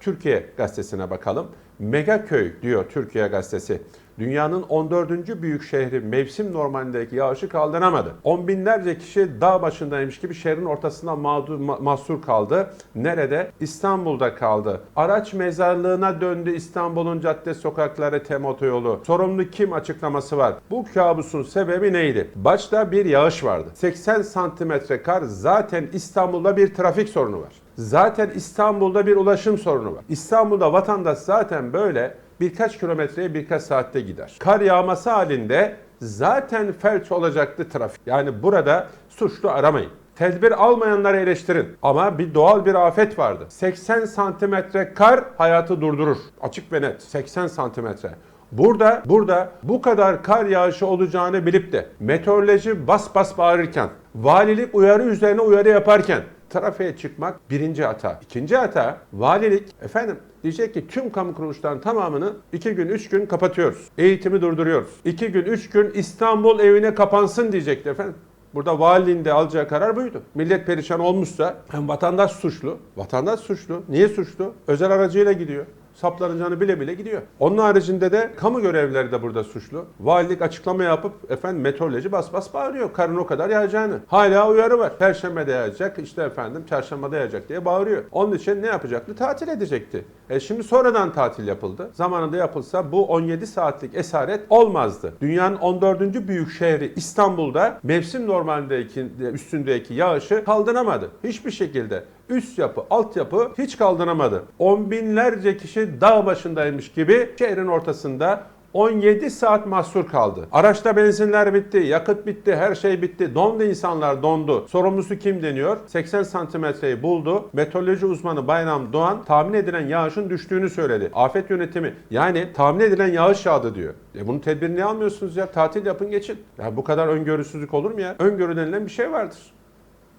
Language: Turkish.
Türkiye gazetesine bakalım. Megaköy diyor Türkiye gazetesi. Dünyanın 14. büyük şehri mevsim normalindeki yağışı kaldıramadı. On binlerce kişi dağ başındaymış gibi şehrin ortasında mağdur, ma- mahsur kaldı. Nerede? İstanbul'da kaldı. Araç mezarlığına döndü İstanbul'un cadde sokakları tem otoyolu. Sorumlu kim açıklaması var. Bu kabusun sebebi neydi? Başta bir yağış vardı. 80 santimetre kar zaten İstanbul'da bir trafik sorunu var. Zaten İstanbul'da bir ulaşım sorunu var. İstanbul'da vatandaş zaten böyle birkaç kilometreye birkaç saatte gider. Kar yağması halinde zaten felç olacaktı trafik. Yani burada suçlu aramayın. Tedbir almayanları eleştirin. Ama bir doğal bir afet vardı. 80 santimetre kar hayatı durdurur. Açık ve net. 80 santimetre. Burada burada bu kadar kar yağışı olacağını bilip de meteoroloji bas bas bağırırken, valilik uyarı üzerine uyarı yaparken trafiğe çıkmak birinci hata. İkinci hata valilik efendim diyecek ki tüm kamu kuruluşlarının tamamını iki gün üç gün kapatıyoruz. Eğitimi durduruyoruz. İki gün üç gün İstanbul evine kapansın diyecekti efendim. Burada valiliğin de alacağı karar buydu. Millet perişan olmuşsa hem vatandaş suçlu. Vatandaş suçlu. Niye suçlu? Özel aracıyla gidiyor saplanacağını bile bile gidiyor. Onun haricinde de kamu görevlileri de burada suçlu. Valilik açıklama yapıp efendim meteoroloji bas bas bağırıyor. Karın o kadar yağacağını. Hala uyarı var. Perşembede yağacak işte efendim çarşambada yağacak diye bağırıyor. Onun için ne yapacaktı? Tatil edecekti. E şimdi sonradan tatil yapıldı. Zamanında yapılsa bu 17 saatlik esaret olmazdı. Dünyanın 14. büyük şehri İstanbul'da mevsim normalindeki üstündeki yağışı kaldıramadı. Hiçbir şekilde üst yapı, altyapı hiç kaldıramadı. On binlerce kişi dağ başındaymış gibi şehrin ortasında 17 saat mahsur kaldı. Araçta benzinler bitti, yakıt bitti, her şey bitti. Dondu insanlar dondu. Sorumlusu kim deniyor? 80 santimetreyi buldu. Meteoroloji uzmanı Bayram Doğan tahmin edilen yağışın düştüğünü söyledi. Afet yönetimi yani tahmin edilen yağış yağdı diyor. E bunun tedbirini almıyorsunuz ya? Tatil yapın geçin. Ya bu kadar öngörüsüzlük olur mu ya? Öngörü denilen bir şey vardır.